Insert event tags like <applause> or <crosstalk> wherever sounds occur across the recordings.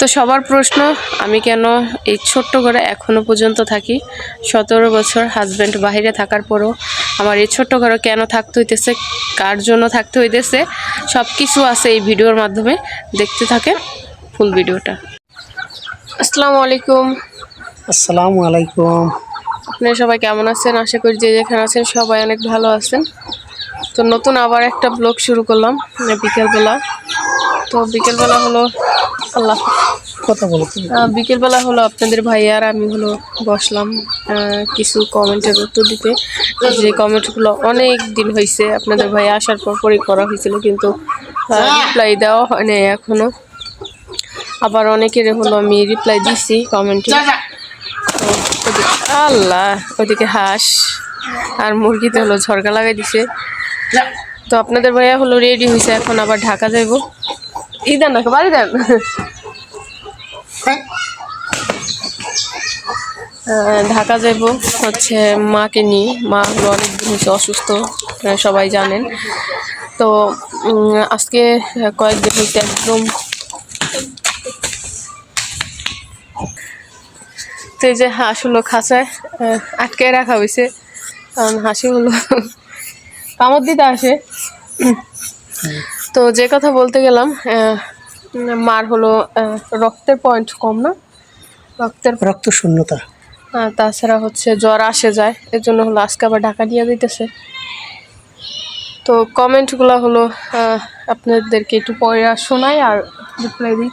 তো সবার প্রশ্ন আমি কেন এই ছোট্ট ঘরে এখনও পর্যন্ত থাকি? সতেরো বছর হাজব্যান্ড বাইরে থাকার পরও আমার এই ছোট্ট ঘরে কেন থাকতে হইতেছে কার জন্য থাকতে হইতেছে সব কিছু আছে এই ভিডিওর মাধ্যমে। দেখতে থাকেন ফুল ভিডিওটা। আসসালামু আলাইকুম। আসসালামু আলাইকুম। আপনারা সবাই কেমন আছেন? আশা করি যে যেখানে আছেন সবাই অনেক ভালো আছেন। তো নতুন আবার একটা ব্লগ শুরু করলাম মানে বিকেলবেলা। তো বিকেলবেলা হলো আল্লাহ কথা বলো বিকেলবেলা হলো আপনাদের ভাই আর আমি হলো বসলাম কিছু কমেন্টের উত্তর দিতে। যে কমেন্টগুলো অনেক দিন হয়েছে আপনাদের ভাই আসার পর পরই করা হয়েছিল কিন্তু রিপ্লাই দেওয়া হয়নি এখনও। আবার অনেকের হলো আমি রিপ্লাই দিছি কমেন্টে। আল্লাহ ওদিকে হাঁস আর মুরগিতে হলো ঝরকা লাগাই দিছে। তো আপনাদের ভাইয়া হলো রেডি হয়েছে এখন আবার ঢাকা যাইব। ইদান না বাড়ি দেন। ঢাকা যাব হচ্ছে মাকে নিয়ে মা অনেক দিন হচ্ছে অসুস্থ সবাই জানেন। তো আজকে কয়েকদিন হচ্ছে একদম তো এই যে হাঁস হলো খাঁচায় আটকে রাখা হয়েছে কারণ হাসি হলো কামড় দিতে আসে। তো যে কথা বলতে গেলাম মার হলো রক্তের পয়েন্ট কম না? রক্তের রক্ত শূন্যতা। তাছাড়া হচ্ছে জ্বর আসে যায় এর জন্য হলো আজকে আবার ঢাকা দিয়ে দিতেছে। তো কমেন্টগুলো হলো আপনাদেরকে একটু পরে শোনাই আর রিপ্লাই দিই।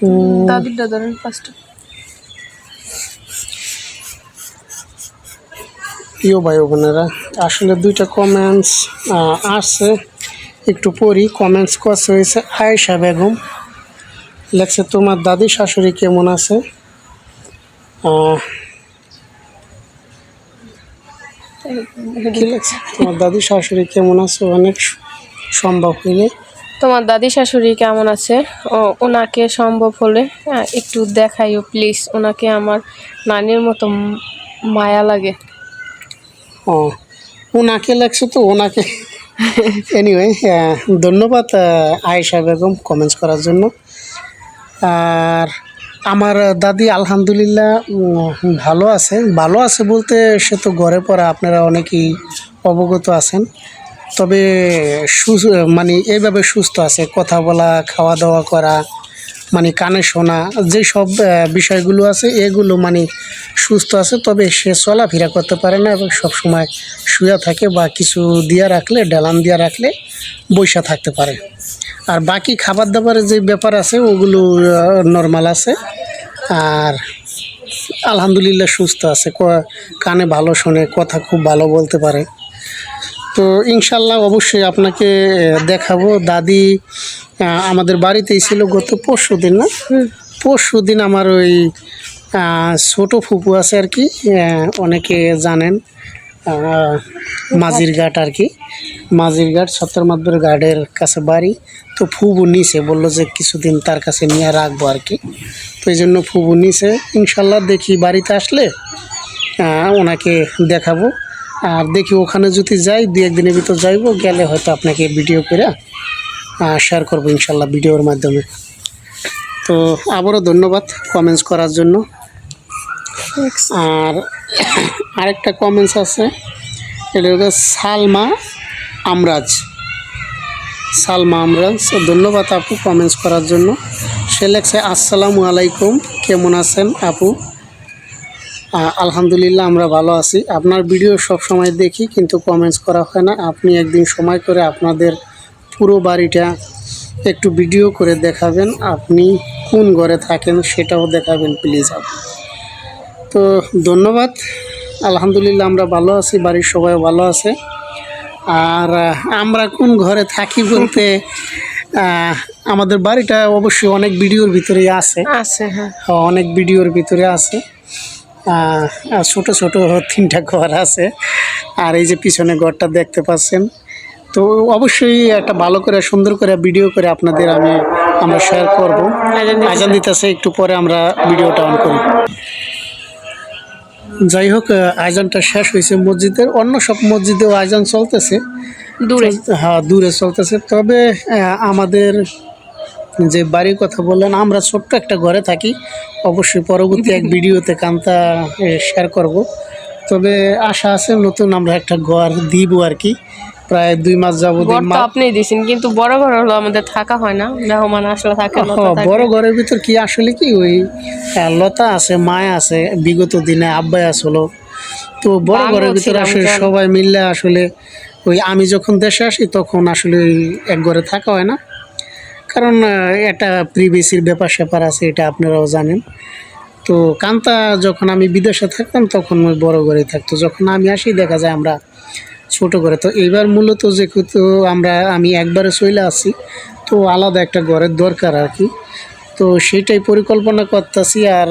উম, দাদিরটা ধরেন ফার্স্ট প্রিয় ভাই বোনেরা আসলে দুইটা কমেন্টস আসছে একটু পড়ি কমেন্টস করছে হয়েছে আয়েশা বেগম। লেখছে, তোমার দাদি শাশুড়ি কেমন আছে? তোমার দাদি শাশুড়ি কেমন আছে? অনেক সম্ভব হইলে তোমার দাদি শাশুড়ি কেমন আছে? ও, ওনাকে সম্ভব হলে একটু দেখাইও প্লিজ ওনাকে আমার নানির মতো মায়া লাগে। ও, ওনাকে লাগছে তো, ওনাকে। এনিওয়ে ধন্যবাদ আয়েশা বেগম কমেন্টস করার জন্য। আর আমার দাদি আলহামদুলিল্লাহ ভালো আছে ভালো আছে বলতে সে তো ঘরে পড়া, আপনারা অনেকেই অবগত আছেন। তবে সু- মানে এইভাবে সুস্থ আছে, কথা বলা, খাওয়া দাওয়া করা মানে কানে শোনা যেসব বিষয়গুলো আছে, এগুলো মানে সুস্থ আছে, তবে সে চলাফেরা করতে পারে না এবং সবসময় শুয়ে থাকে বা কিছু দিয়া রাখলে, ডালান দিয়া রাখলে বৈশা থাকতে পারে। আর বাকি খাবার দাবারের যে ব্যাপার আছে, ওগুলো নর্মাল আছে। আর আলহামদুলিল্লাহ সুস্থ আছে কানে ভালো শোনে, কথা খুব ভালো বলতে পারে। তো ইনশাল্লাহ অবশ্যই আপনাকে দেখাবো। দাদি আমাদের বাড়িতেই ছিল গত পরশু দিন না? পরশু দিন আমার ওই ছোট ফুপু আছে আর কি অনেকে জানেন মাঝির ঘাট আর কি। মাঝির ঘাট মাদুর ঘাটের কাছে বাড়ি। তো ফুবু নিছে বলল যে কিছুদিন তার কাছে নিয়ে রাখব আর কি। তো এই জন্য ফুবু নিছে ইনশাল্লাহ দেখি বাড়িতে আসলে ওনাকে দেখাবো। আর দেখি ওখানে যদি যাই দু একদিনের ভিতর যাইবো গেলে হয়তো আপনাকে ভিডিও করে শেয়ার করব ইনশাল্লাহ ভিডিওর মাধ্যমে। তো আবারও ধন্যবাদ কমেন্টস করার জন্য। আর <coughs> আরেকটা কমেন্টস আছে। এটা হচ্ছে সালমা আমরাজ। সালমা আমরাজ ধন্যবাদ আপু কমেন্টস করার জন্য। সে লেখছে আসসালামু আলাইকুম কেমন আছেন আপু? আলহামদুলিল্লাহ আমরা ভালো আছি। আপনার ভিডিও সব সময় দেখি কিন্তু কমেন্টস করা হয় না। আপনি একদিন সময় করে আপনাদের পুরো বাড়িটা একটু ভিডিও করে দেখাবেন। আপনি কোন ঘরে থাকেন সেটাও দেখাবেন প্লিজ আপনি তো ধন্যবাদ। আলহামদুলিল্লাহ আমরা ভালো আছি বাড়ির সবাই ভালো আছে। আর আমরা কোন ঘরে থাকি বলতে আমাদের বাড়িটা অবশ্যই অনেক ভিডিওর ভিতরেই আছে। আছে হ্যাঁ। অনেক ভিডিওর ভিতরে আছে। আর ছোট ছোট তিনটা ঘর আছে। আর এই যে পিছনে ঘরটা দেখতে পাচ্ছেন তো অবশ্যই একটা ভালো করে সুন্দর করে ভিডিও করে আপনাদের আমি আমরা শেয়ার করব। আজান দিতেছে। একটু পরে আমরা ভিডিওটা অন করি। যাই হোক আয়োজনটা শেষ হয়েছে মসজিদের অন্য সব মসজিদেও আয়োজন চলতেছে। দূরে। হ্যাঁ দূরে চলতেছে। তবে আমাদের যে বাড়ির কথা বললেন আমরা ছোট্ট একটা ঘরে থাকি। অবশ্যই পরবর্তী এক ভিডিওতে কান্তা শেয়ার করব। তবে আশা আছে নতুন আমরা একটা ঘর দিব আর কি। প্রায় দুই মাস যাবত ঘর আপনি দিছেন কিন্তু বড় ঘর হলো আমাদের থাকা হয় না মেহমান আসলে থাকে হ্যাঁ, বড় ঘরের ভিতর কি আসলে কি? ওই লতা আছে মায়া আছে বিগত দিনে আব্বাই আসলো। তো বড় ঘরের ভিতরে আসলে সবাই মিললে আসলে ওই আমি যখন দেশে আসি তখন আসলে ওই এক ঘরে থাকা হয় না। কারণ একটা প্রিভিসির ব্যাপার স্যাপার আছে এটা আপনারাও জানেন। তো কান্তা যখন আমি বিদেশে থাকতাম তখন ওই বড় ঘরেই থাকতো। যখন আমি আসি দেখা যায় আমরা ছোট করে। তো এইবার মূলত যেহেতু আমরা, আমি একবারে চলে আসি তো আলাদা একটা ঘরের দরকার আর কি। তো সেটাই পরিকল্পনা করতেছি আর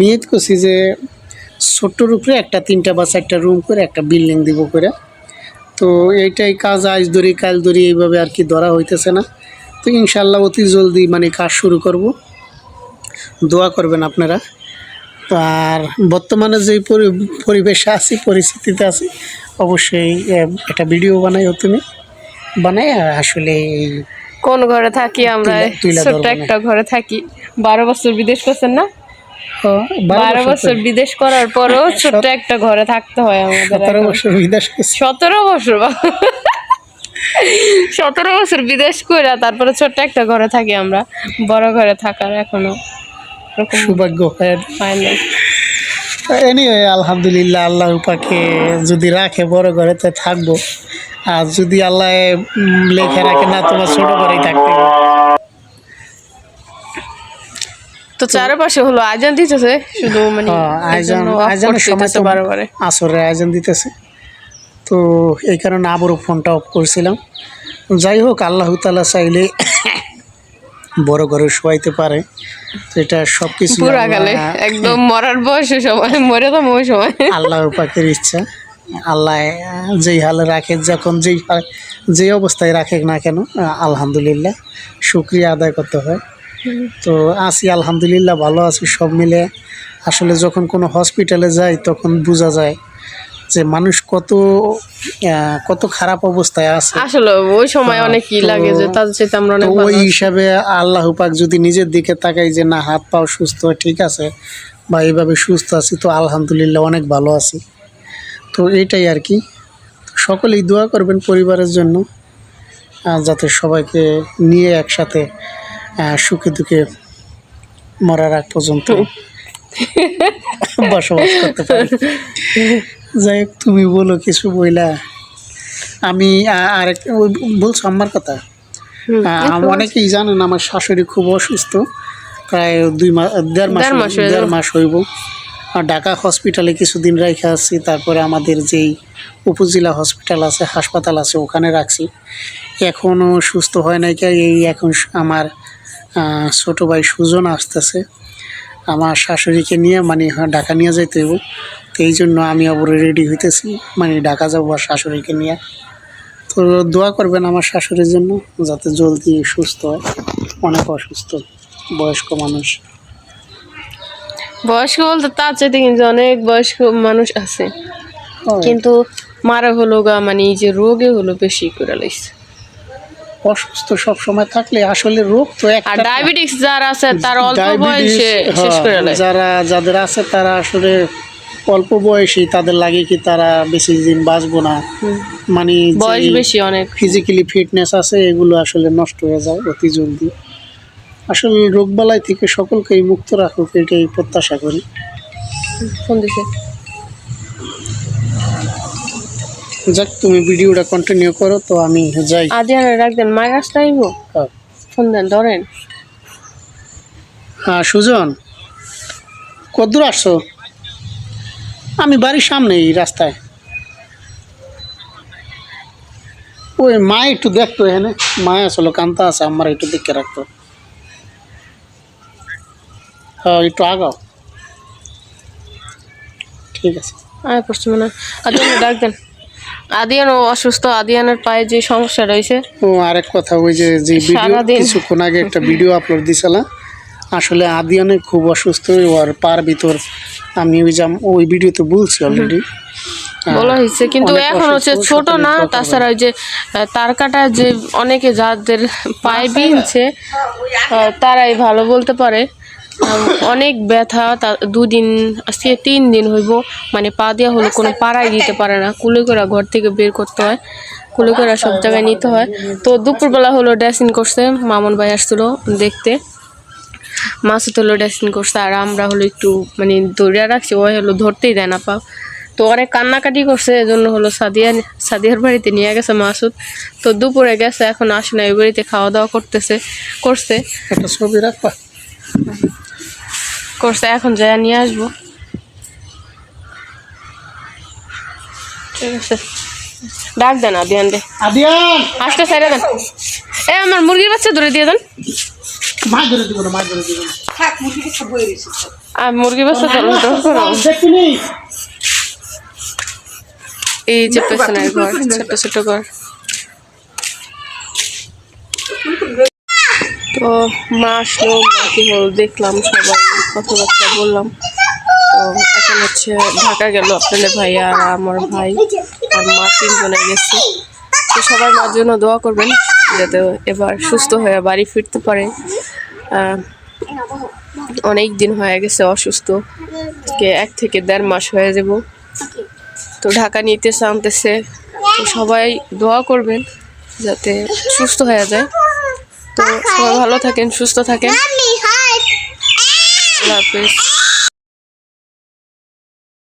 নিয়ত করছি যে ছোট্টর উপরে একটা তিনটা বা চারটা রুম করে একটা বিল্ডিং দিব করে। তো এইটাই কাজ আজ ধরি কাল ধরি এইভাবে আর কি ধরা হইতেছে না। তো ইনশাল্লাহ অতি জলদি মানে কাজ শুরু করব। দোয়া করবেন আপনারা। আর বর্তমানে যে পরি- পরিবেশে আছি পরিস্থিতিতে আছি অবশ্যই একটা ভিডিও বানাই তুমি। বানাই আর আসলে কোন ঘরে থাকি আমরা? ছোট্ট একটা ঘরে থাকি। বারো বছর বিদেশ করছেন না? বারো বছর বিদেশ করার পরও <laughs> ছোট্ট একটা ঘরে থাকতে হয় আমাদের সতেরো বছর বিদেশ সতেরো বছর সতেরো বছর বিদেশ করে তারপরে ছোট্ট একটা ঘরে থাকি আমরা। বড় ঘরে থাকার এখনও। সৌভাগ্য। হয় হয় এনিওয়ে আলহামদুলিল্লাহ আল্লাহ পাকে যদি রাখে বড় ঘরেতে থাকব। আর যদি আল্লাহ লেখে রাখে না তোমার ছোট ঘরেই থাকতে তো চারপাশে হলো আজান দিতেছে শুধু মানে হ্যাঁ, সময় তো বারে আসরের আয়োজন দিতেছে। তো এই কারণে আবারও ফোনটা অফ করছিলাম। যাই হোক আল্লাহ তালা চাইলে বড় ঘরে শোয়াইতে পারে। তো এটা সব কিছু একদম মরার বয়সে সময় মরে তো ওই সময়। আল্লাহর পাকের ইচ্ছা। আল্লাহ যেই হালে রাখে যখন যেই হালে- যে অবস্থায় রাখে না কেন আলহামদুলিল্লাহ শুক্রিয়া আদায় করতে হয়। তো আছি আলহামদুলিল্লাহ ভালো আছি সব মিলে। আসলে যখন কোনো হসপিটালে যাই তখন বোঝা যায় যে মানুষ কত কত খারাপ অবস্থায় আছে। আসলে ওই সময় অনেক কি লাগে যে তাদের সাথে আমরা অনেক ওই হিসাবে আল্লাহ পাক যদি নিজের দিকে তাকাই যে না হাত পাও সুস্থ ঠিক আছে বা এইভাবে সুস্থ আছি তো আলহামদুলিল্লাহ অনেক ভালো আছি। তো এটাই আর কি। সকলেই দোয়া করবেন পরিবারের জন্য যাতে সবাইকে নিয়ে একসাথে সুখে দুঃখে মরার আগ পর্যন্ত <laughs> বসবাস করতে পারি। যাই হোক তুমি বলো কিছু বইলা। আমি আরেক ওই বলছো আমার কথা? অনেকেই জানেন আমার শাশুড়ি খুব অসুস্থ। প্রায় দুই মাস দেড় মাস দেড় মাস দেড় মাস হইব। আর ঢাকা হসপিটালে কিছুদিন রেখে আসছি তারপরে আমাদের যেই উপজেলা হসপিটাল আছে হাসপাতাল আছে ওখানে রাখছি। এখনও সুস্থ হয় নাই এই এখন আমার ছোট ভাই সুজন আসতেছে। আমার শাশুড়িকে নিয়ে মানে হ্যাঁ, ঢাকা নিয়ে যাইতে হইব। তো এই জন্য আমি আবার রেডি হইতেছি মানে ঢাকা যাব আর শাশুড়িকে নিয়ে। তো দোয়া করবেন আমার শাশুড়ির জন্য যাতে জলদি সুস্থ হয়। অনেক অসুস্থ বয়স্ক মানুষ। বয়স্ক বলতে তার চাইতে কিন্তু অনেক বয়স্ক মানুষ আছে। কিন্তু মারা হলো গা মানে এই যে রোগে হলো বেশি করে লাইছে। অসুস্থ সব সময় থাকলে আসলে রোগ তো আর ডায়াবেটিস যার আছে তার অল্প বয়সে শেষ হ্যাঁ, করে যারা যাদের আছে তারা আসলে অল্প বয়সী তাদের লাগে কি তারা বেশি দিন বাঁচবো না। মানে বয়স বেশি অনেক। ফিজিক্যালি ফিটনেস আছে এগুলো আসলে নষ্ট হয়ে যায় অতি জলদি। আসলে রোগবালাই থেকে সকলকেই মুক্ত রাখুক এটাই প্রত্যাশা করি। ফোন দিছে। যাক তুমি ভিডিওটা কন্টিনিউ করো তো আমি যাই। আদিয়ানে রাখবেন মায়ের আসতে আইব? হ্যাঁ। ফোন দেন ধরেন। হ্যাঁ সুজন কদ্দূর আসছো? আমি বাড়ির সামনেই রাস্তায়। ওই মা একটু দেখতো এখানে। মায়া আসলো কান্তা আছে আমার একটু দেখে রাখতো। হ্যাঁ একটু আগাও। ঠিক আছে। আয় পড়ছে মনে হয় আদিয়ানে অসুস্থ আদিয়ানের পায়ে যে সমস্যা রয়েছে। ও আরেক কথা ওই যে যে ভিডিও কিছুক্ষণ আগে একটা ভিডিও আপলোড দিছিলাম আসলে আদিয়ানে খুব অসুস্থ ওর পার ভিতর আমি ওই জাম ওই ভিডিওতে বলছি অলরেডি বলা হয়েছে কিন্তু এখন হচ্ছে ছোট না তাছাড়া ওই যে তার কাটা যে অনেকে যাদের পায়ে বিনছে তারাই ভালো বলতে পারে। অনেক ব্যথা, তা দুদিন, আজকে তিন দিন হইব মানে পা দেওয়া হলো কোনো পাড়াই দিতে পারে না। কুলি করে ঘর থেকে বের করতে হয়। কুলি করে সব জায়গায় নিতে হয়। তো দুপুরবেলা হলো ড্রেসিং করছে, মামুন ভাই আসছিল দেখতে। মাসুদ হলো ড্রেসিং করছে, আর আমরা হলো একটু মানে ধরে রাখছি, ওই হলো ধরতেই দেয় না পা। তো অনেক কান্নাকাটি করছে, এজন্য হলো সাদিয়া, সাদিয়ার বাড়িতে নিয়ে গেছে মাসুদ। তো দুপুরে গেছে, এখন আসে না ওই বাড়িতে খাওয়া দাওয়া করতেছে, করছে। একটা ছবি রাখবা? করছে এখন যা নিয়ে আসব। ঠিক আছে। ডাক দেন আদিয়ান দে আদিয়ান! হাঁসটা সাইডে দেন। এ আমার মুরগির বাচ্চা ধরে দিয়ে দেন। মাছ ধরে দিব না মাছ ধরে দিব না। আর মুরগির বাচ্চা ধরো ধরো এই যে পেছনের ঘর ছোট ছোট ঘর। তো মা আসলো মাকে দেখলাম সবাই। কথাবার্তা বললাম। তো এখন হচ্ছে ঢাকা গেল আপনাদের ভাইয়া আর আমার ভাই আর মা তিনজনে গেছে। তো সবাই মার জন্য দোয়া করবেন যাতে এবার সুস্থ হয়ে বাড়ি ফিরতে পারে। অনেক দিন হয়ে গেছে অসুস্থ। এক থেকে দেড় মাস হয়ে যাব। তো ঢাকা নিতে আনতেছে। তো সবাই দোয়া করবেন যাতে সুস্থ হয়ে যায়। তো সবাই ভালো থাকেন, সুস্থ থাকেন। আল্লাহ হাফেজ।